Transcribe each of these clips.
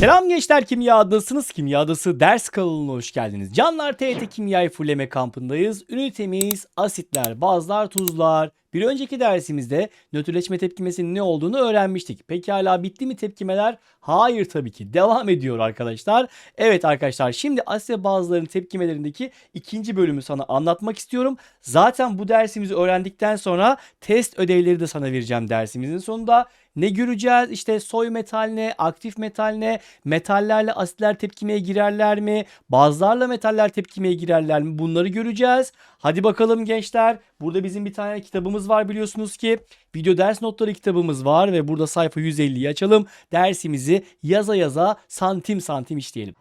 Selam gençler Kimya Adasınız. Kimya Adası ders kanalına hoş geldiniz. Canlar TET Kimyayı Fulleme kampındayız. Ünitemiz asitler, bazlar, tuzlar. Bir önceki dersimizde nötrleşme tepkimesinin ne olduğunu öğrenmiştik. Peki hala bitti mi tepkimeler? Hayır tabii ki. Devam ediyor arkadaşlar. Evet arkadaşlar şimdi asit ve bazların tepkimelerindeki ikinci bölümü sana anlatmak istiyorum. Zaten bu dersimizi öğrendikten sonra test ödevleri de sana vereceğim dersimizin sonunda. Ne göreceğiz? İşte soy metal ne, aktif metal ne, metallerle asitler tepkimeye girerler mi, bazlarla metaller tepkimeye girerler mi? Bunları göreceğiz. Hadi bakalım gençler. Burada bizim bir tane kitabımız var biliyorsunuz ki. Video ders notları kitabımız var ve burada sayfa 150'yi açalım. Dersimizi yaza yaza santim santim işleyelim.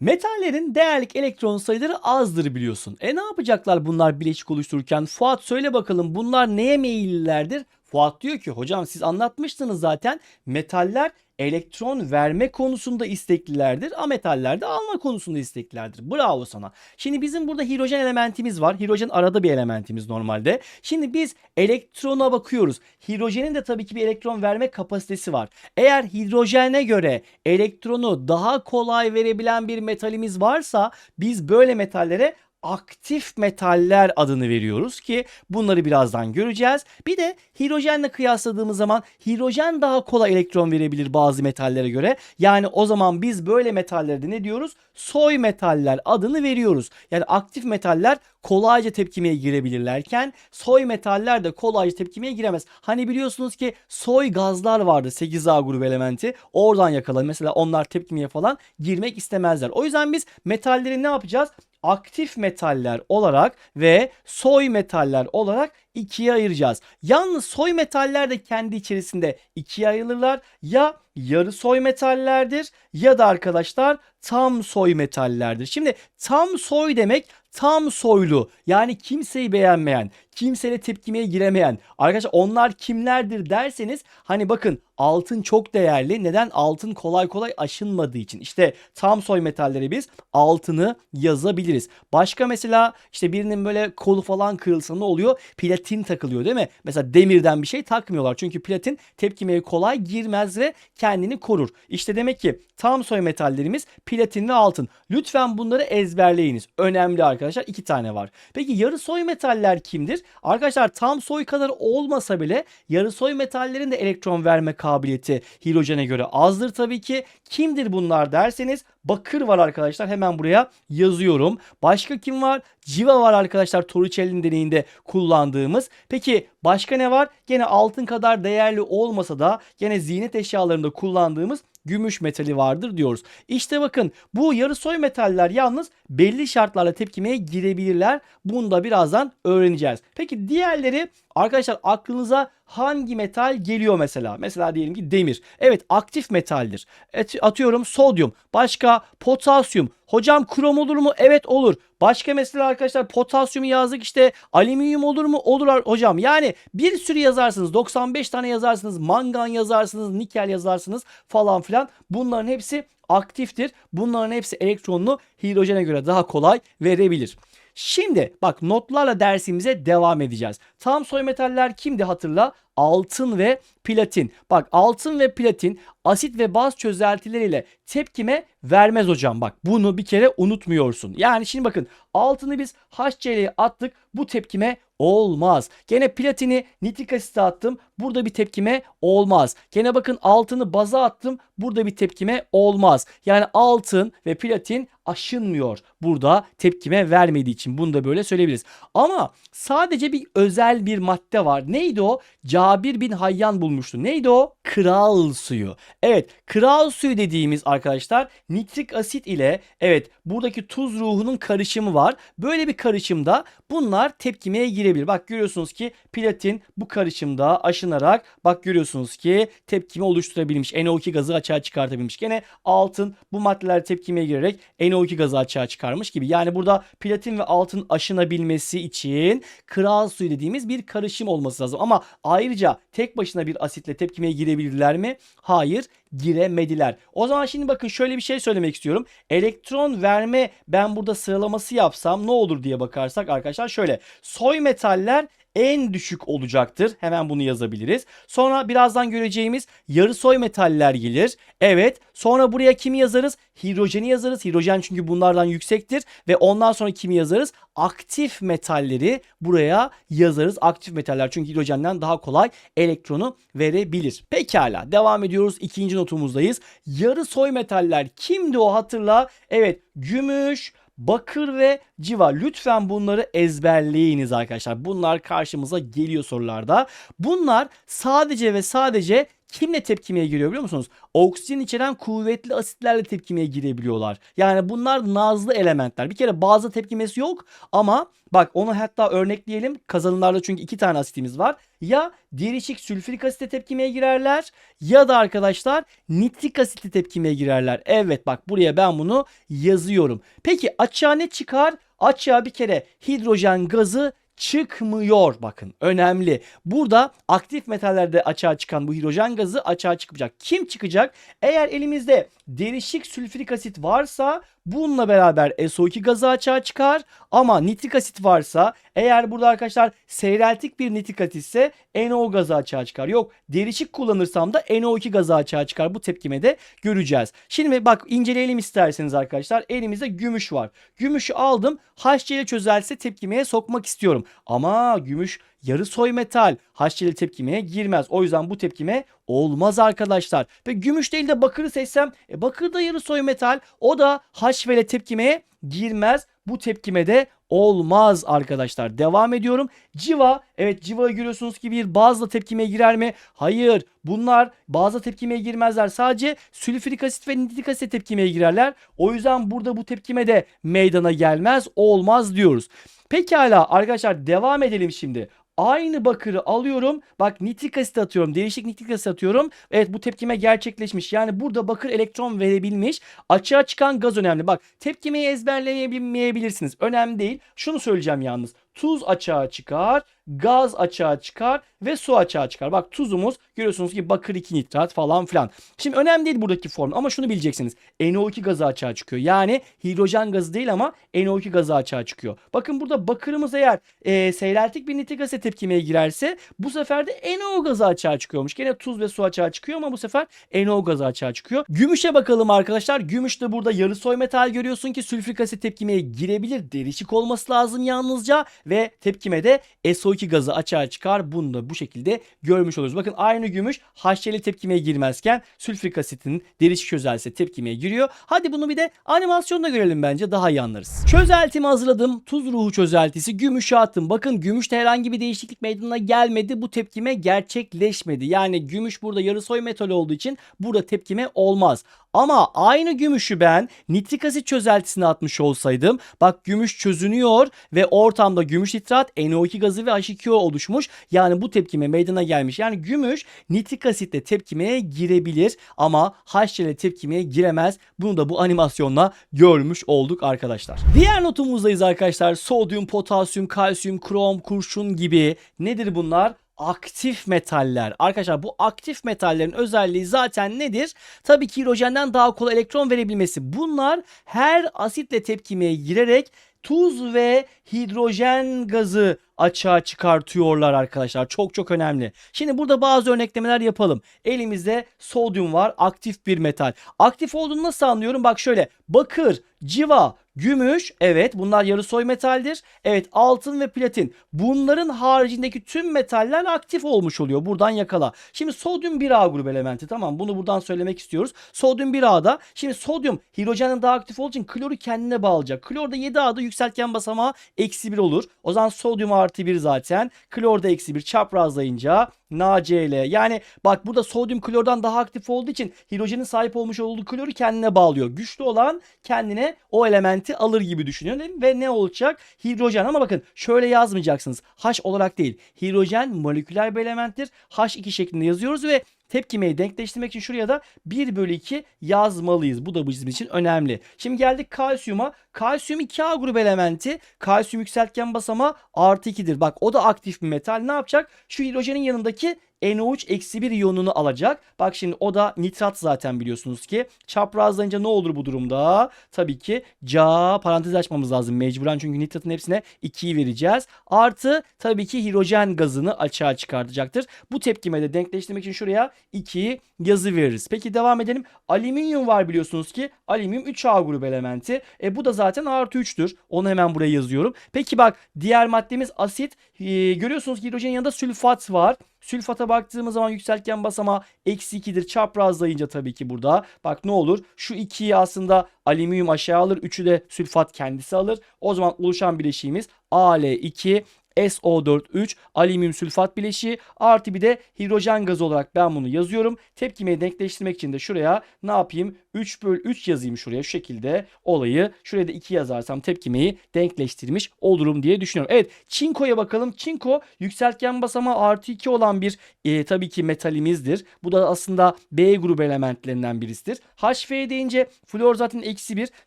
Metallerin değerlik elektron sayıları azdır biliyorsun. E ne yapacaklar bunlar bileşik oluştururken? Fuat söyle bakalım bunlar neye meyillilerdir? Fuat diyor ki hocam siz anlatmıştınız zaten metaller elektron verme konusunda isteklilerdir. Ametaller de alma konusunda isteklilerdir. Bravo sana. Şimdi bizim burada hidrojen elementimiz var. Hidrojen arada bir elementimiz normalde. Şimdi biz elektrona bakıyoruz. Hidrojenin de tabii ki bir elektron verme kapasitesi var. Eğer hidrojene göre elektronu daha kolay verebilen bir metalimiz varsa biz böyle metallere aktif metaller adını veriyoruz ki bunları birazdan göreceğiz. Bir de hidrojenle kıyasladığımız zaman hidrojen daha kolay elektron verebilir bazı metallere göre. Yani o zaman biz böyle metallerde ne diyoruz? Soy metaller adını veriyoruz. Yani aktif metaller kolayca tepkimeye girebilirlerken soy metaller de kolayca tepkimeye giremez. Hani biliyorsunuz ki soy gazlar vardı 8A grubu elementi. Oradan yakalan. Mesela onlar tepkimeye falan girmek istemezler. O yüzden biz metalleri ne yapacağız? Aktif metaller olarak ve soy metaller olarak ikiye ayıracağız. Yalnız soy metaller de kendi içerisinde ikiye ayrılırlar. Ya yarı soy metallerdir ya da arkadaşlar tam soy metallerdir. Şimdi tam soy demek tam soylu yani kimseyi beğenmeyen, kimseyle tepkimeye giremeyen. Arkadaşlar onlar kimlerdir derseniz hani bakın altın çok değerli. Neden? Altın kolay kolay aşınmadığı için. İşte tam soy metalleri biz altını yazabiliriz. Başka mesela işte birinin böyle kolu falan kırılsa ne oluyor? Platin takılıyor değil mi? Mesela demirden bir şey takmıyorlar. Çünkü platin tepkimeye kolay girmez ve kendini korur. İşte demek ki tam soy metallerimiz platin ve altın. Lütfen bunları ezberleyiniz. Önemli arkadaşlar. iki tane var. Peki yarı soy metaller kimdir? Arkadaşlar tam soy kadar olmasa bile yarı soy metallerin de elektron verme kabiliyeti hidrojene göre azdır tabii ki. Kimdir bunlar derseniz bakır var arkadaşlar. Hemen buraya yazıyorum. Başka kim var? Civa var arkadaşlar Torricelli'nin deneyinde kullandığımız. Peki başka ne var? Gene altın kadar değerli olmasa da gene ziynet eşyalarında kullandığımız gümüş metali vardır diyoruz. İşte bakın bu yarı soy metaller yalnız belli şartlarla tepkimeye girebilirler. Bunu da birazdan öğreneceğiz. Peki diğerleri arkadaşlar aklınıza hangi metal geliyor mesela? Mesela diyelim ki demir. Evet aktif metaldir. Et, atıyorum sodyum. Başka potasyum. Hocam krom olur mu? Evet olur. Başka mesela arkadaşlar potasyumu yazdık işte alüminyum olur mu? Olur hocam. Yani bir sürü yazarsınız. 95 tane yazarsınız. Mangan yazarsınız. Nikel yazarsınız falan filan. Bunların hepsi aktiftir. Bunların hepsi elektronunu hidrojene göre daha kolay verebilir. Şimdi bak notlarla dersimize devam edeceğiz. Tam soy metaller kimdi hatırla? Altın ve platin. Bak altın ve platin asit ve baz çözeltileriyle tepkime vermez hocam. Bak bunu bir kere unutmuyorsun. Yani şimdi bakın altını biz HCl'ye attık. Bu tepkime olmaz. Gene platini nitrik asite attım. Burada bir tepkime olmaz. Gene bakın altını baza attım. Burada bir tepkime olmaz. Yani altın ve platin aşınmıyor. Burada tepkime vermediği için bunu da böyle söyleyebiliriz. Ama sadece bir özel bir madde var. Neydi o? Cabir bin Hayyan bulmuştu. Neydi o? Kral suyu. Evet kral suyu dediğimiz arkadaşlar nitrik asit ile evet buradaki tuz ruhunun karışımı var. Böyle bir karışımda bunlar tepkimeye girebilir. Bak görüyorsunuz ki platin bu karışımda aşınarak bak görüyorsunuz ki tepkime oluşturabilmiş. NO2 gazı açığa çıkartabilmiş. Gene altın bu maddeler tepkimeye girerek NO2 gazı açığa çıkarmış gibi. Yani burada platin ve altın aşınabilmesi için kral suyu dediğimiz bir karışım olması lazım. Ama ayrıca tek başına bir asitle tepkimeye girebilirler mi? Hayır giremediler. O zaman şimdi bakın şöyle bir şey söylemek istiyorum. Elektron verme ben burada sıralaması yapsam ne olur diye bakarsak arkadaşlar şöyle. Soy metaller en düşük olacaktır. Hemen bunu yazabiliriz. Sonra birazdan göreceğimiz yarısoy metaller gelir. Evet. Sonra buraya kimi yazarız? Hidrojeni yazarız. Hidrojen çünkü bunlardan yüksektir. Ve ondan sonra kimi yazarız? Aktif metalleri buraya yazarız. Aktif metaller çünkü hidrojenden daha kolay elektronu verebilir. Pekala devam ediyoruz. İkinci notumuzdayız. Yarı soy metaller kimdi o hatırla? Evet gümüş, bakır ve civa. Lütfen bunları ezberleyiniz arkadaşlar. Bunlar karşımıza geliyor sorularda. Bunlar sadece ve sadece kimle tepkimeye giriyor biliyor musunuz? Oksijen içeren kuvvetli asitlerle tepkimeye girebiliyorlar. Yani bunlar nazlı elementler. Bir kere bazı tepkimesi yok ama bak onu hatta örnekleyelim. Kazanımlarda çünkü iki tane asitimiz var. Ya derişik sülfürik asite tepkimeye girerler ya da arkadaşlar nitrik asitli tepkimeye girerler. Evet bak buraya ben bunu yazıyorum. Peki açığa ne çıkar? Açığa bir kere hidrojen gazı çıkmıyor. Bakın önemli. Burada aktif metallerde açığa çıkan bu hidrojen gazı açığa çıkmayacak. Kim çıkacak? Eğer elimizde derişik sülfürik asit varsa bununla beraber SO2 gazı açığa çıkar. Ama nitrik asit varsa eğer burada arkadaşlar seyreltik bir nitrik asit ise NO gazı açığa çıkar. Yok derişik kullanırsam da NO2 gazı açığa çıkar. Bu tepkimede göreceğiz. Şimdi bak inceleyelim isterseniz arkadaşlar. Elimizde gümüş var. Gümüşü aldım. HCl çözeltisi tepkimeye sokmak istiyorum. Ama gümüş yarı soy metal HCl tepkimeye girmez. O yüzden bu tepkime olmaz arkadaşlar. Ve gümüş değil de bakırı seçsem e, bakır da yarı soy metal. O da HCl tepkimeye girmez. Bu tepkime de olmaz arkadaşlar. Devam ediyorum. Civa. Evet civayı görüyorsunuz ki bir bazla tepkimeye girer mi? Hayır. Bunlar bazla tepkimeye girmezler. Sadece sülfürik asit ve nitrik asit tepkimeye girerler. O yüzden burada bu tepkime de meydana gelmez. Olmaz diyoruz. Pekala arkadaşlar devam edelim şimdi. Aynı bakırı alıyorum. Bak nitrik asit atıyorum. Değişik nitrik asit atıyorum. Evet bu tepkime gerçekleşmiş. Yani burada bakır elektron verebilmiş. Açığa çıkan gaz önemli. Bak tepkimeyi ezberleyemeyebilirsiniz. Önemli değil. Şunu söyleyeceğim yalnız. Tuz açığa çıkar, gaz açığa çıkar ve su açığa çıkar. Bak tuzumuz görüyorsunuz ki bakır 2 nitrat falan filan. Şimdi önemli değil buradaki form ama şunu bileceksiniz. NO2 gazı açığa çıkıyor. Yani hidrojen gazı değil ama NO2 gazı açığa çıkıyor. Bakın burada bakırımız eğer e, seyreltik bir nitrik asit tepkimeye girerse bu sefer de NO gazı açığa çıkıyormuş. Gene tuz ve su açığa çıkıyor ama bu sefer NO gazı açığa çıkıyor. Gümüşe bakalım arkadaşlar. Gümüş de burada yarı soy metal görüyorsun ki sülfürik asit tepkimeye girebilir. Derişik olması lazım yalnızca ve tepkime de SO2 gazı açığa çıkar. Bunu da bu şekilde görmüş oluyoruz. Bakın aynı gümüş HCl tepkimeye girmezken sülfürik asitin derişik çözeltisi tepkimeye giriyor. Hadi bunu bir de animasyonda görelim bence daha iyi anlarız. Çözeltimi hazırladım. Tuz ruhu çözeltisi gümüşe attım. Bakın gümüşte herhangi bir değişiklik meydana gelmedi. Bu tepkime gerçekleşmedi. Yani gümüş burada yarı soy metal olduğu için burada tepkime olmaz. Ama aynı gümüşü ben nitrik asit çözeltisine atmış olsaydım bak gümüş çözünüyor ve ortamda gümüş nitrat NO2 gazı ve H2O oluşmuş. Yani bu tepkime meydana gelmiş. Yani gümüş nitrik asitle tepkimeye girebilir ama HCl tepkimeye giremez. Bunu da bu animasyonla görmüş olduk arkadaşlar. Diğer notumuzdayız arkadaşlar. Sodyum, potasyum, kalsiyum, krom, kurşun gibi nedir bunlar? Aktif metaller. Arkadaşlar bu aktif metallerin özelliği zaten nedir? Tabii ki hidrojenden daha kolay elektron verebilmesi. Bunlar her asitle tepkimeye girerek tuz ve hidrojen gazı açığa çıkartıyorlar arkadaşlar. Çok çok önemli. Şimdi burada bazı örneklemeler yapalım. Elimizde sodyum var. Aktif bir metal. Aktif olduğunu nasıl anlıyorum? Bak şöyle. Bakır, civa, Gümüş evet bunlar yarı soy metaldir. Evet altın ve platin bunların haricindeki tüm metaller aktif olmuş oluyor. Buradan yakala. Şimdi sodyum 1A grubu elementi tamam bunu buradan söylemek istiyoruz. Sodyum 1A'da şimdi sodyum hidrojenin daha aktif olduğu için kloru kendine bağlayacak. Klorda 7A'da yükseltgen basamağı eksi 1 olur. O zaman sodyum artı 1 zaten. Klorda eksi 1 çaprazlayınca NaCl. Yani bak burada sodyum klordan daha aktif olduğu için hidrojenin sahip olmuş olduğu kloru kendine bağlıyor. Güçlü olan kendine o elementi alır gibi düşünüyor ve ne olacak? Hidrojen ama bakın şöyle yazmayacaksınız. H olarak değil. Hidrojen moleküler bir elementtir. H2 şeklinde yazıyoruz ve tepkimeyi denkleştirmek için şuraya da 1 bölü 2 yazmalıyız. Bu da bizim için önemli. Şimdi geldik kalsiyuma. Kalsiyum 2A grubu elementi. Kalsiyum yükseltgen basama artı 2'dir. Bak o da aktif bir metal. Ne yapacak? Şu hidrojenin yanındaki NO3 eksi 1 iyonunu alacak. Bak şimdi o da nitrat zaten biliyorsunuz ki. Çaprazlayınca ne olur bu durumda? Tabii ki Ca parantez açmamız lazım mecburen çünkü nitratın hepsine 2'yi vereceğiz. Artı tabii ki hidrojen gazını açığa çıkartacaktır. Bu tepkime de denkleştirmek için şuraya 2'yi yazı veririz. Peki devam edelim. Alüminyum var biliyorsunuz ki. Alüminyum 3A grubu elementi. E bu da zaten artı 3'tür. Onu hemen buraya yazıyorum. Peki bak diğer maddemiz asit. Ee, görüyorsunuz ki hidrojenin yanında sülfat var. Sülfata baktığımız zaman yükseltgen basamağı eksi 2'dir. Çaprazlayınca tabii ki burada. Bak ne olur? Şu 2'yi aslında alüminyum aşağı alır. 3'ü de sülfat kendisi alır. O zaman oluşan bileşiğimiz Al2 SO4 alüminyum sülfat bileşiği artı bir de hidrojen gazı olarak ben bunu yazıyorum. Tepkimeyi denkleştirmek için de şuraya ne yapayım? 3 bölü 3 yazayım şuraya şu şekilde olayı. Şuraya da 2 yazarsam tepkimeyi denkleştirmiş olurum diye düşünüyorum. Evet çinkoya bakalım. Çinko yükseltgen basamağı artı 2 olan bir e, tabii ki metalimizdir. Bu da aslında B grubu elementlerinden birisidir. HF deyince flor zaten eksi 1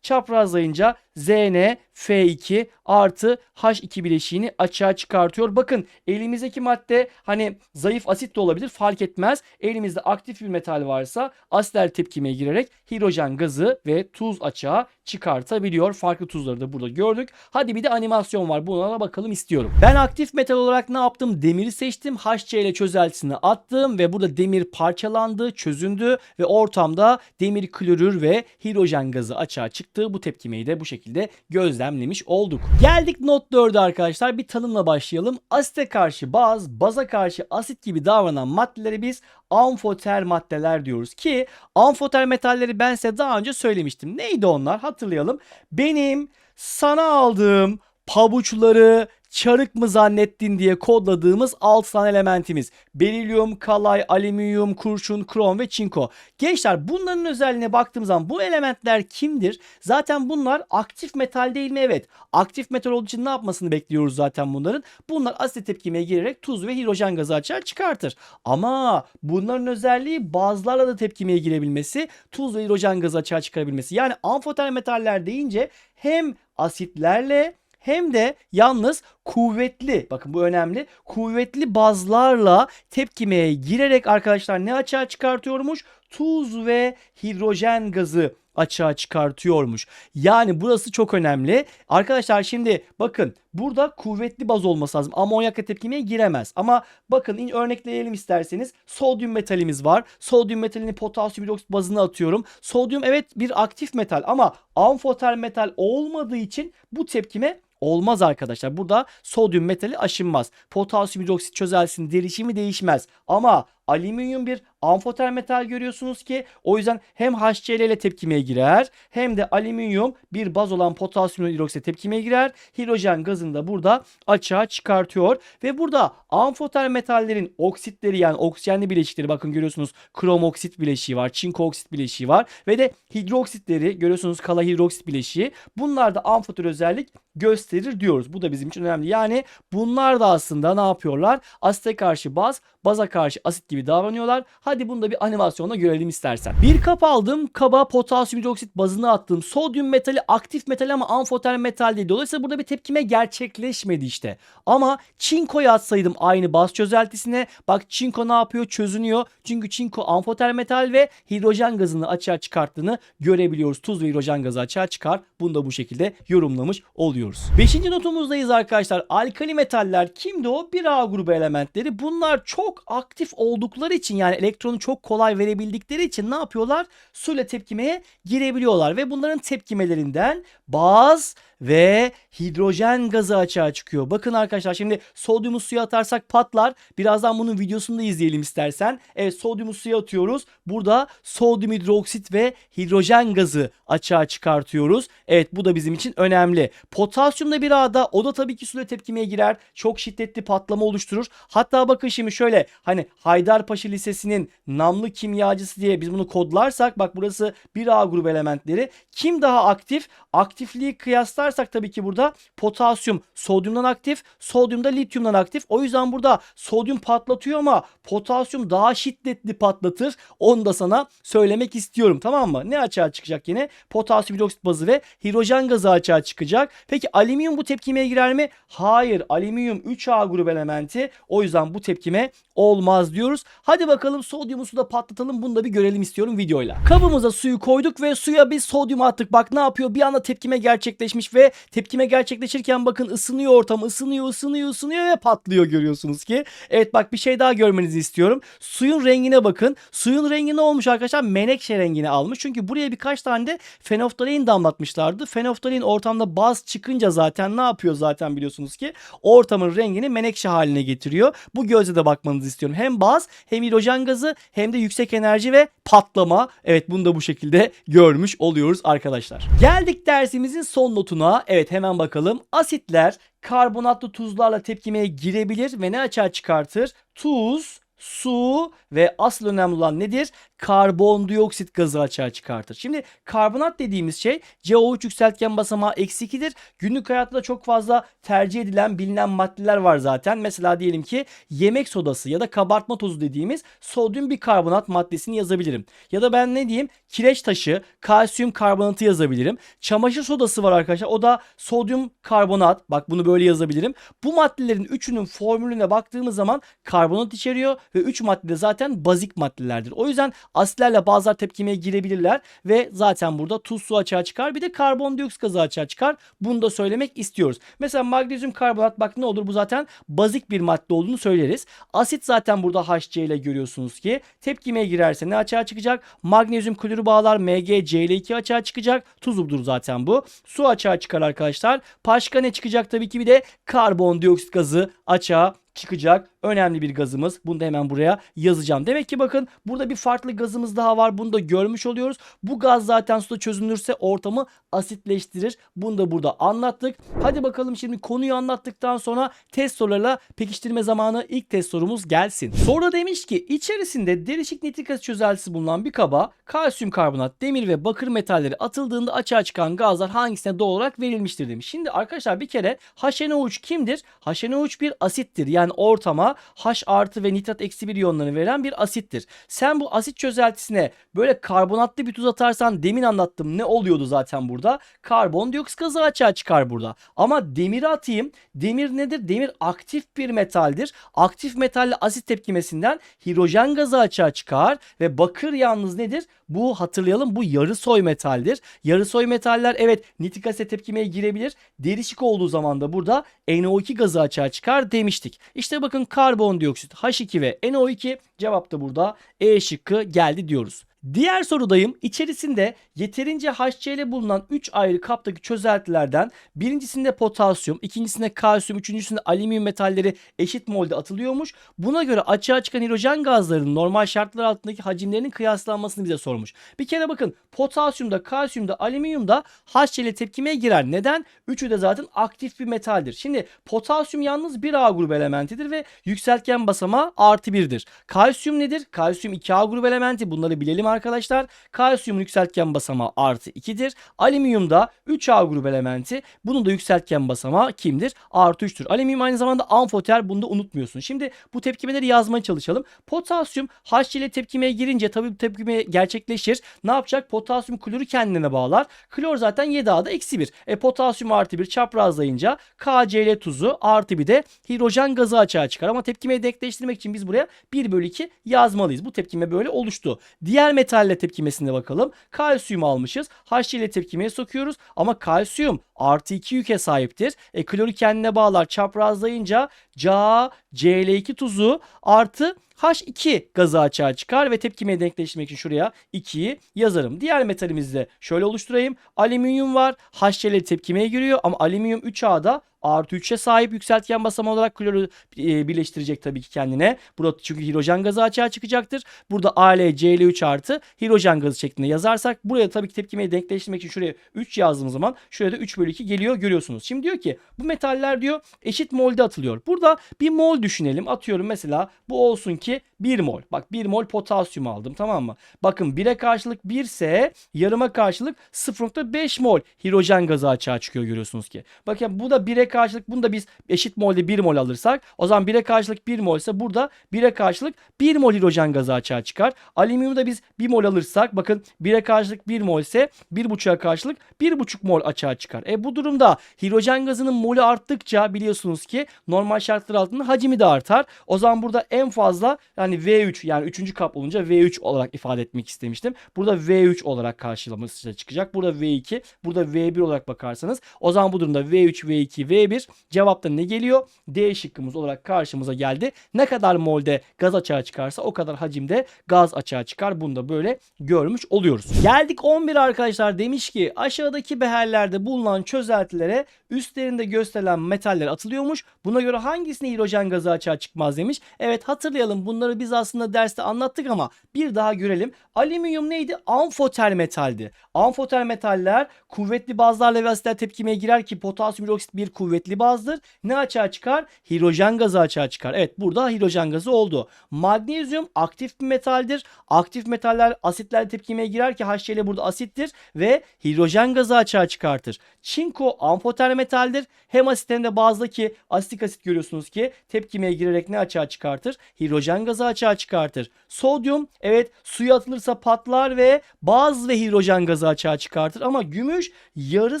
çaprazlayınca Zn F2 artı H2 bileşiğini açığa çıkartıyor. Bakın elimizdeki madde hani zayıf asit de olabilir fark etmez. Elimizde aktif bir metal varsa asitler tepkimeye girerek hidrojen gazı ve tuz açığa çıkartabiliyor. Farklı tuzları da burada gördük. Hadi bir de animasyon var. Buna da bakalım istiyorum. Ben aktif metal olarak ne yaptım? Demiri seçtim. HC ile çözeltisini attım ve burada demir parçalandı, çözündü ve ortamda demir klorür ve hidrojen gazı açığa çıktı. Bu tepkimeyi de bu şekilde gözlemlemiş olduk. Geldik not 4'e arkadaşlar. Bir tanımla başlayalım. Asite karşı baz, baza karşı asit gibi davranan maddeleri biz amfoter maddeler diyoruz ki amfoter metalleri ben size daha önce söylemiştim. Neydi onlar? Hatırlayalım. Benim sana aldığım pabuçları çarık mı zannettin diye kodladığımız 6 tane elementimiz. Berilyum, kalay, alüminyum, kurşun, krom ve çinko. Gençler bunların özelliğine baktığımız zaman bu elementler kimdir? Zaten bunlar aktif metal değil mi? Evet. Aktif metal olduğu için ne yapmasını bekliyoruz zaten bunların? Bunlar asit tepkimeye girerek tuz ve hidrojen gazı açığa çıkartır. Ama bunların özelliği bazılarla da tepkimeye girebilmesi, tuz ve hidrojen gazı açığa çıkarabilmesi. Yani amfoter metaller deyince hem asitlerle hem de yalnız kuvvetli bakın bu önemli kuvvetli bazlarla tepkimeye girerek arkadaşlar ne açığa çıkartıyormuş? Tuz ve hidrojen gazı açığa çıkartıyormuş. Yani burası çok önemli. Arkadaşlar şimdi bakın burada kuvvetli baz olması lazım. Amonyakla tepkimeye giremez. Ama bakın örnekleyelim isterseniz. Sodyum metalimiz var. Sodyum metalini potasyum hidroksit bazına atıyorum. Sodyum evet bir aktif metal ama amfoter metal olmadığı için bu tepkime olmaz arkadaşlar. Burada sodyum metali aşınmaz. Potasyum hidroksit çözeltisinin derişimi değişmez. Ama alüminyum bir amfoter metal görüyorsunuz ki o yüzden hem HCl ile tepkimeye girer hem de alüminyum bir baz olan potasyum hidroksit tepkimeye girer. Hidrojen gazını da burada açığa çıkartıyor ve burada amfoter metallerin oksitleri yani oksijenli bileşikleri bakın görüyorsunuz krom oksit bileşiği var, çinko oksit bileşiği var ve de hidroksitleri görüyorsunuz kala hidroksit bileşiği. Bunlar da amfoter özellik gösterir diyoruz. Bu da bizim için önemli. Yani bunlar da aslında ne yapıyorlar? Asite karşı baz, baza karşı asit gibi davranıyorlar. Hadi bunu da bir animasyonla görelim istersen. Bir kap aldım. Kaba potasyum hidroksit bazını attım. Sodyum metali aktif metal ama amfoter metal değil. Dolayısıyla burada bir tepkime gerçekleşmedi işte. Ama çinkoyu atsaydım aynı baz çözeltisine. Bak çinko ne yapıyor? Çözünüyor. Çünkü çinko amfoter metal ve hidrojen gazını açığa çıkarttığını görebiliyoruz. Tuz ve hidrojen gazı açığa çıkar. Bunu da bu şekilde yorumlamış oluyoruz. Beşinci notumuzdayız arkadaşlar. Alkali metaller kimdi o? Bir A grubu elementleri. Bunlar çok aktif oldukları için yani elektronu çok kolay verebildikleri için ne yapıyorlar? Suyla tepkimeye girebiliyorlar ve bunların tepkimelerinden baz ve hidrojen gazı açığa çıkıyor. Bakın arkadaşlar şimdi sodyumu suya atarsak patlar. Birazdan bunun videosunu da izleyelim istersen. Evet sodyumu suya atıyoruz. Burada sodyum hidroksit ve hidrojen gazı açığa çıkartıyoruz. Evet bu da bizim için önemli. Potasyum da bir ağda o da tabii ki suyla tepkimeye girer. Çok şiddetli patlama oluşturur. Hatta bakın şimdi şöyle hani Haydarpaşa Lisesi'nin namlı kimyacısı diye biz bunu kodlarsak bak burası 1A grubu elementleri. Kim daha aktif? Aktifliği kıyaslarsak tabii ki burada potasyum sodyumdan aktif, sodyum da lityumdan aktif. O yüzden burada sodyum patlatıyor ama potasyum daha şiddetli patlatır. Onu da sana söylemek istiyorum tamam mı? Ne açığa çıkacak yine? Potasyum hidroksit bazı ve hidrojen gazı açığa çıkacak. Peki alüminyum bu tepkimeye girer mi? Hayır. Alüminyum 3A grubu elementi. O yüzden bu tepkime olmaz diyoruz. Hadi bakalım sodyumu suda patlatalım. Bunu da bir görelim istiyorum videoyla. Kabımıza suyu koyduk ve suya bir sodyum attık. Bak ne yapıyor? Bir anda tepkime gerçekleşmiş ve tepkime gerçekleşirken bakın ısınıyor ortam. ısınıyor, ısınıyor, ısınıyor ve patlıyor görüyorsunuz ki. Evet bak bir şey daha görmenizi istiyorum. Suyun rengine bakın. Suyun rengi ne olmuş arkadaşlar? Menekşe rengini almış. Çünkü buraya birkaç tane de fenolftalein damlatmışlardı. Fenolftalein ortamda baz çıkınca zaten ne yapıyor zaten biliyorsunuz ki? Ortamın rengini menekşe haline getiriyor. Bu gözle de bakmanızı istiyorum. Hem baz hem hidrojen gazı hem de yüksek enerji ve patlama. Evet bunu da bu şekilde görmüş oluyoruz arkadaşlar. Geldik dersimizin son notuna. Evet hemen bakalım. Asitler karbonatlı tuzlarla tepkimeye girebilir ve ne açığa çıkartır? Tuz, su ve asıl önemli olan nedir? Karbondioksit gazı açığa çıkartır. Şimdi karbonat dediğimiz şey CO3 yükseltgen basamağı eksi 2'dir. Günlük hayatta da çok fazla tercih edilen bilinen maddeler var zaten. Mesela diyelim ki yemek sodası ya da kabartma tozu dediğimiz sodyum bikarbonat maddesini yazabilirim. Ya da ben ne diyeyim? Kireç taşı, kalsiyum karbonatı yazabilirim. Çamaşır sodası var arkadaşlar. O da sodyum karbonat. Bak bunu böyle yazabilirim. Bu maddelerin üçünün formülüne baktığımız zaman karbonat içeriyor ve 3 madde de zaten bazik maddelerdir. O yüzden asitlerle bazılar tepkimeye girebilirler ve zaten burada tuz su açığa çıkar. Bir de karbondioksit gazı açığa çıkar. Bunu da söylemek istiyoruz. Mesela magnezyum karbonat bak ne olur bu zaten bazik bir madde olduğunu söyleriz. Asit zaten burada HC ile görüyorsunuz ki tepkimeye girerse ne açığa çıkacak? Magnezyum klorü bağlar MgCl2 açığa çıkacak. Tuzludur zaten bu. Su açığa çıkar arkadaşlar. Başka ne çıkacak tabii ki bir de karbondioksit gazı açığa çıkacak önemli bir gazımız. Bunu da hemen buraya yazacağım. Demek ki bakın burada bir farklı gazımız daha var. Bunu da görmüş oluyoruz. Bu gaz zaten suda çözünürse ortamı asitleştirir. Bunu da burada anlattık. Hadi bakalım şimdi konuyu anlattıktan sonra test sorularla pekiştirme zamanı ilk test sorumuz gelsin. Soruda demiş ki içerisinde derişik nitrik asit çözeltisi bulunan bir kaba kalsiyum karbonat, demir ve bakır metalleri atıldığında açığa çıkan gazlar hangisine doğal olarak verilmiştir demiş. Şimdi arkadaşlar bir kere HNO3 kimdir? HNO3 bir asittir. Yani ortama H artı ve nitrat eksi bir iyonlarını veren bir asittir. Sen bu asit çözeltisine böyle karbonatlı bir tuz atarsan demin anlattım ne oluyordu zaten burada? Karbondioksit gazı açığa çıkar burada. Ama demiri atayım. Demir nedir? Demir aktif bir metaldir. Aktif metalle asit tepkimesinden hidrojen gazı açığa çıkar ve bakır yalnız nedir? Bu hatırlayalım bu yarı soy metaldir. Yarı soy metaller evet nitrik asit tepkimeye girebilir. Derişik olduğu zaman da burada NO2 gazı açığa çıkar demiştik. İşte bakın karbondioksit H2 ve NO2 cevap da burada E şıkkı geldi diyoruz. Diğer sorudayım. İçerisinde yeterince HCl bulunan 3 ayrı kaptaki çözeltilerden birincisinde potasyum, ikincisinde kalsiyum, üçüncüsünde alüminyum metalleri eşit molde atılıyormuş. Buna göre açığa çıkan hidrojen gazlarının normal şartlar altındaki hacimlerinin kıyaslanmasını bize sormuş. Bir kere bakın potasyumda, kalsiyumda, alüminyumda HCl tepkimeye girer. Neden? Üçü de zaten aktif bir metaldir. Şimdi potasyum yalnız bir A grubu elementidir ve yükseltgen basamağı artı birdir. Kalsiyum nedir? Kalsiyum 2A grubu elementi. Bunları bilelim arkadaşlar. Kalsiyumun yükseltgen basamağı artı 2'dir. Alüminyum da 3A grubu elementi. Bunun da yükseltgen basamağı kimdir? Artı 3'tür. Alüminyum aynı zamanda amfoter. Bunu da unutmuyorsun. Şimdi bu tepkimeleri yazmaya çalışalım. Potasyum HC ile tepkimeye girince tabii bu tepkime gerçekleşir. Ne yapacak? Potasyum klorü kendine bağlar. Klor zaten 7A'da eksi 1. E, potasyum artı 1 çaprazlayınca KCl tuzu artı bir de hidrojen gazı açığa çıkar. Ama tepkimeyi denkleştirmek için biz buraya 1 bölü 2 yazmalıyız. Bu tepkime böyle oluştu. Diğer metalle tepkimesine bakalım. Kalsiyum almışız. H ile tepkimeye sokuyoruz. Ama kalsiyum artı 2 yüke sahiptir. E, klorü kendine bağlar çaprazlayınca Ca, Cl2 tuzu artı H2 gazı açığa çıkar ve tepkimeye denkleştirmek için şuraya 2'yi yazarım. Diğer metalimizi de şöyle oluşturayım. Alüminyum var. HCl tepkimeye giriyor ama alüminyum 3A'da artı 3'e sahip yükseltgen basamağı olarak kloru e, birleştirecek tabii ki kendine. Burada çünkü hidrojen gazı açığa çıkacaktır. Burada Al, Cl3 artı hidrojen gazı şeklinde yazarsak buraya tabii ki tepkimeyi denkleştirmek için şuraya 3 yazdığımız zaman şuraya da 3 bölü 2 geliyor görüyorsunuz. Şimdi diyor ki bu metaller diyor eşit molde atılıyor. Burada bir mol düşünelim. Atıyorum mesela bu olsun ki 1 mol. Bak 1 mol potasyum aldım tamam mı? Bakın 1'e karşılık 1 ise yarıma karşılık 0.5 mol hidrojen gazı açığa çıkıyor görüyorsunuz ki. Bakın bu da 1'e karşılık bunu da biz eşit molde 1 mol alırsak o zaman 1'e karşılık 1 mol ise burada 1'e karşılık 1 mol hidrojen gazı açığa çıkar. Alüminyumu da biz 1 mol alırsak bakın 1'e karşılık 1 mol ise 1,5'a karşılık 1,5 mol açığa çıkar. E bu durumda hidrojen gazının molü arttıkça biliyorsunuz ki normal şartlar altında hacmi de artar. O zaman burada en fazla yani V3 yani 3. kap olunca V3 olarak ifade etmek istemiştim. Burada V3 olarak karşılaması çıkacak. Burada V2, burada V1 olarak bakarsanız o zaman bu durumda V3, V2, V1 cevapta ne geliyor? D şıkkımız olarak karşımıza geldi. Ne kadar molde gaz açığa çıkarsa o kadar hacimde gaz açığa çıkar. Bunu da böyle görmüş oluyoruz. Geldik 11 arkadaşlar demiş ki aşağıdaki beherlerde bulunan çözeltilere üstlerinde gösterilen metaller atılıyormuş. Buna göre hangisine hidrojen gazı açığa çıkmaz demiş. Evet hatırlayalım bunları biz aslında derste anlattık ama bir daha görelim. Alüminyum neydi? Amfoter metaldi. Amfoter metaller kuvvetli bazlarla ve asitler tepkimeye girer ki potasyum hidroksit bir kuvvetli bazdır. Ne açığa çıkar? Hidrojen gazı açığa çıkar. Evet burada hidrojen gazı oldu. Magnezyum aktif bir metaldir. Aktif metaller asitlerle tepkimeye girer ki HCl burada asittir ve hidrojen gazı açığa çıkartır. Çinko amfoter metaldir. Hem asit hem de bazdaki asitik asit görüyorsunuz ki tepkimeye girerek ne açığa çıkartır? Hidrojen gazı açığa çıkartır. Sodyum evet suya atılırsa patlar ve baz ve hidrojen gazı açığa çıkartır ama gümüş yarı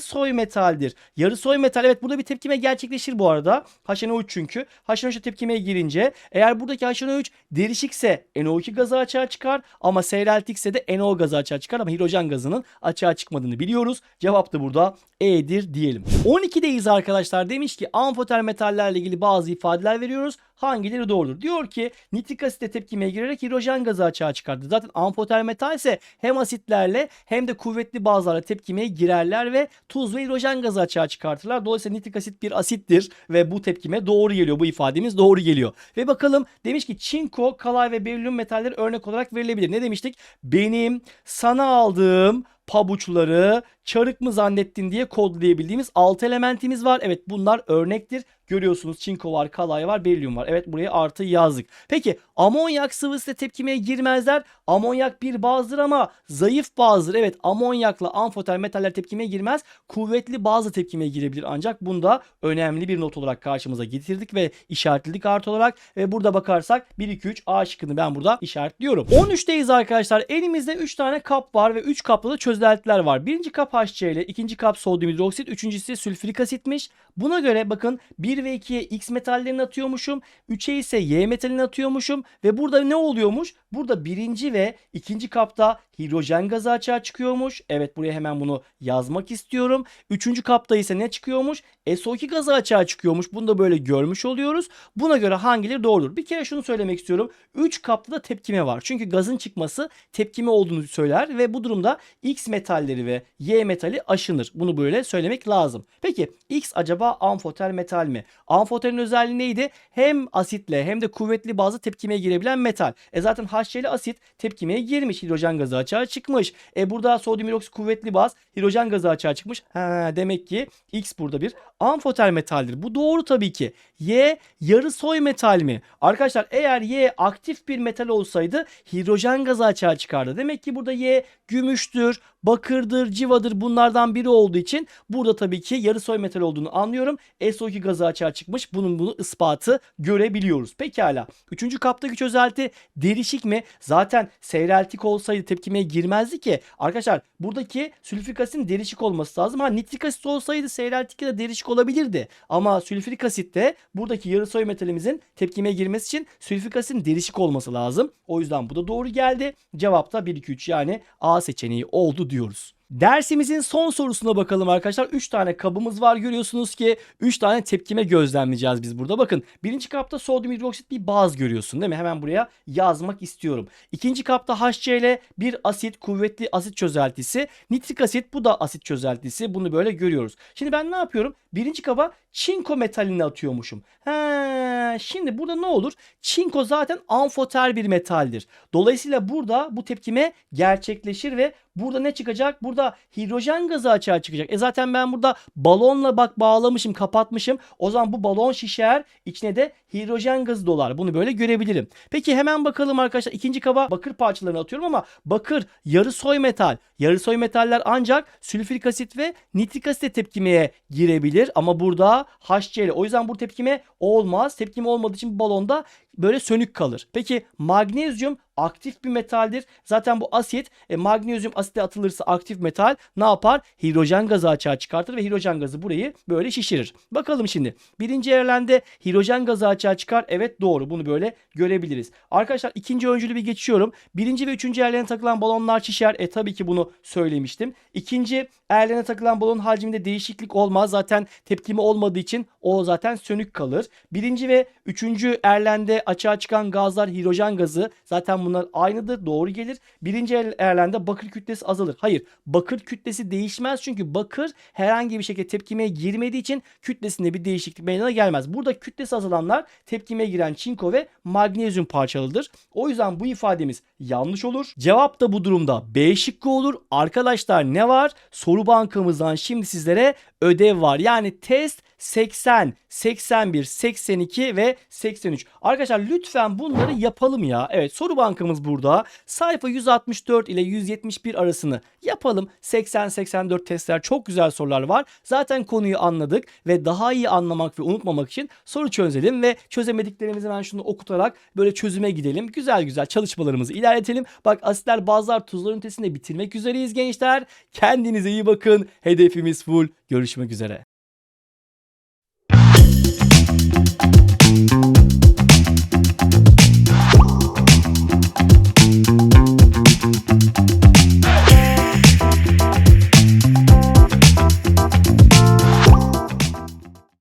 soy metaldir. Yarı soy metal evet burada bir tepkime gerçekleşir bu arada. HNO3 çünkü. HNO3 tepkimeye girince eğer buradaki HNO3 derişikse NO2 gazı açığa çıkar ama seyreltikse de NO gazı açığa çıkar ama hidrojen gazının açığa çıkmadığını biliyoruz. Cevap da burada E'dir diyelim. 12'deyiz arkadaşlar. Demiş ki amfoter metallerle ilgili bazı ifadeler veriyoruz. Hangileri doğrudur? Diyor ki nitrik asitle tepkimeye girerek hidrojen gazı açığa çıkardı. Zaten amfoter metal ise hem asitlerle hem de kuvvetli bazlarla tepkimeye girerler ve tuz ve hidrojen gazı açığa çıkartırlar. Dolayısıyla nitrik asit bir asittir ve bu tepkime doğru geliyor. Bu ifademiz doğru geliyor. Ve bakalım demiş ki çinko, kalay ve berilyum metalleri örnek olarak verilebilir. Ne demiştik? Benim sana aldığım pabuçları çarık mı zannettin diye kodlayabildiğimiz 6 elementimiz var. Evet bunlar örnektir. Görüyorsunuz çinko var, kalay var, berilyum var. Evet buraya artı yazdık. Peki amonyak sıvısı tepkimeye girmezler. Amonyak bir bazdır ama zayıf bazdır. Evet amonyakla amfoter metaller tepkimeye girmez. Kuvvetli bazı tepkimeye girebilir ancak bunda önemli bir not olarak karşımıza getirdik ve işaretledik artı olarak. Ve burada bakarsak 1, 2, 3 A şıkkını ben burada işaretliyorum. 13'teyiz arkadaşlar. Elimizde 3 tane kap var ve 3 kapta da çözeltiler var. Birinci kap HCl, ikinci kap sodyum hidroksit, üçüncüsü sülfürik asitmiş. Buna göre bakın 1 ve 2'ye X metallerini atıyormuşum. 3'e ise Y metalini atıyormuşum. Ve burada ne oluyormuş? Burada birinci ve ikinci kapta hidrojen gazı açığa çıkıyormuş. Evet buraya hemen bunu yazmak istiyorum. Üçüncü kapta ise ne çıkıyormuş? SO2 gazı açığa çıkıyormuş. Bunu da böyle görmüş oluyoruz. Buna göre hangileri doğrudur? Bir kere şunu söylemek istiyorum. 3 kapta da tepkime var. Çünkü gazın çıkması tepkime olduğunu söyler ve bu durumda X metalleri ve Y metali aşınır. Bunu böyle söylemek lazım. Peki X acaba amfoter metal mi? Amfoterin özelliği neydi? Hem asitle hem de kuvvetli bazı tepkimeye girebilen metal. E zaten HCl asit tepkimeye girmiş. Hidrojen gazı açığa çıkmış. E burada sodyum hidroksit kuvvetli baz hidrojen gazı açığa çıkmış. Ha, demek ki X burada bir amfoter metaldir. Bu doğru tabii ki. Y yarı soy metal mi? Arkadaşlar eğer Y aktif bir metal olsaydı hidrojen gazı açığa çıkardı. Demek ki burada Y gümüştür, bakırdır, civadır bunlardan biri olduğu için burada tabii ki yarı soy metal olduğunu anlıyorum. SO2 gazı açığa çıkmış. Bunun bunu ispatı görebiliyoruz. Pekala. Üçüncü kaptaki çözelti derişik mi? Zaten seyreltik olsaydı tepkimeye girmezdi ki. Arkadaşlar buradaki sülfürik asitin derişik olması lazım. Ha nitrik asit olsaydı seyreltik de derişik olabilirdi. Ama sülfürik asitte buradaki yarı soy metalimizin tepkimeye girmesi için sülfürik asitin derişik olması lazım. O yüzden bu da doğru geldi. Cevap da 1 2 3 yani A seçeneği oldu diyoruz. Dersimizin son sorusuna bakalım arkadaşlar. 3 tane kabımız var görüyorsunuz ki 3 tane tepkime gözlemleyeceğiz biz burada. Bakın birinci kapta sodyum hidroksit bir baz görüyorsun değil mi? Hemen buraya yazmak istiyorum. İkinci kapta HCl bir asit kuvvetli asit çözeltisi. Nitrik asit bu da asit çözeltisi. Bunu böyle görüyoruz. Şimdi ben ne yapıyorum? Birinci kaba çinko metalini atıyormuşum. He, şimdi burada ne olur? Çinko zaten amfoter bir metaldir. Dolayısıyla burada bu tepkime gerçekleşir ve burada ne çıkacak? Burada burada hidrojen gazı açığa çıkacak. E zaten ben burada balonla bak bağlamışım, kapatmışım. O zaman bu balon şişer, içine de hidrojen gazı dolar. Bunu böyle görebilirim. Peki hemen bakalım arkadaşlar. İkinci kaba bakır parçalarını atıyorum ama bakır yarı soy metal. Yarı soy metaller ancak sülfürik asit ve nitrik asitle tepkimeye girebilir ama burada HCl. O yüzden bu tepkime olmaz. Tepkime olmadığı için balonda böyle sönük kalır. Peki magnezyum aktif bir metaldir. Zaten bu asit e, magnezyum asitle atılırsa aktif metal ne yapar? Hidrojen gazı açığa çıkartır ve hidrojen gazı burayı böyle şişirir. Bakalım şimdi. Birinci evrende hidrojen gazı açığa çıkar. Evet doğru. Bunu böyle görebiliriz. Arkadaşlar ikinci öncülü bir geçiyorum. Birinci ve üçüncü erlerine takılan balonlar şişer. E tabii ki bunu söylemiştim. İkinci erlerine takılan balon hacminde değişiklik olmaz. Zaten tepkimi olmadığı için o zaten sönük kalır. Birinci ve üçüncü erlende açığa çıkan gazlar hidrojen gazı. Zaten bunlar aynıdır. Doğru gelir. Birinci erlende bakır kütlesi azalır. Hayır. Bakır kütlesi değişmez. Çünkü bakır herhangi bir şekilde tepkimeye girmediği için kütlesinde bir değişiklik meydana gelmez. Burada kütlesi azalanlar tepkimeye giren çinko ve magnezyum parçalıdır. O yüzden bu ifademiz yanlış olur. Cevap da bu durumda B şıkkı olur. Arkadaşlar ne var? Soru bankamızdan şimdi sizlere ödev var. Yani test 80, 81, 82 ve 83. Arkadaşlar lütfen bunları yapalım ya. Evet soru bankamız burada. Sayfa 164 ile 171 arasını yapalım. 80-84 testler çok güzel sorular var. Zaten konuyu anladık ve daha iyi anlamak ve unutmamak için soru çözelim ve çözemediklerimizi ben şunu okutarak böyle çözüme gidelim. Güzel güzel çalışmalarımızı ilerletelim. Bak asitler bazılar tuzlar ünitesinde bitirmek üzereyiz gençler. Kendinize iyi bakın. Hedefimiz full. Görüşmek üzere.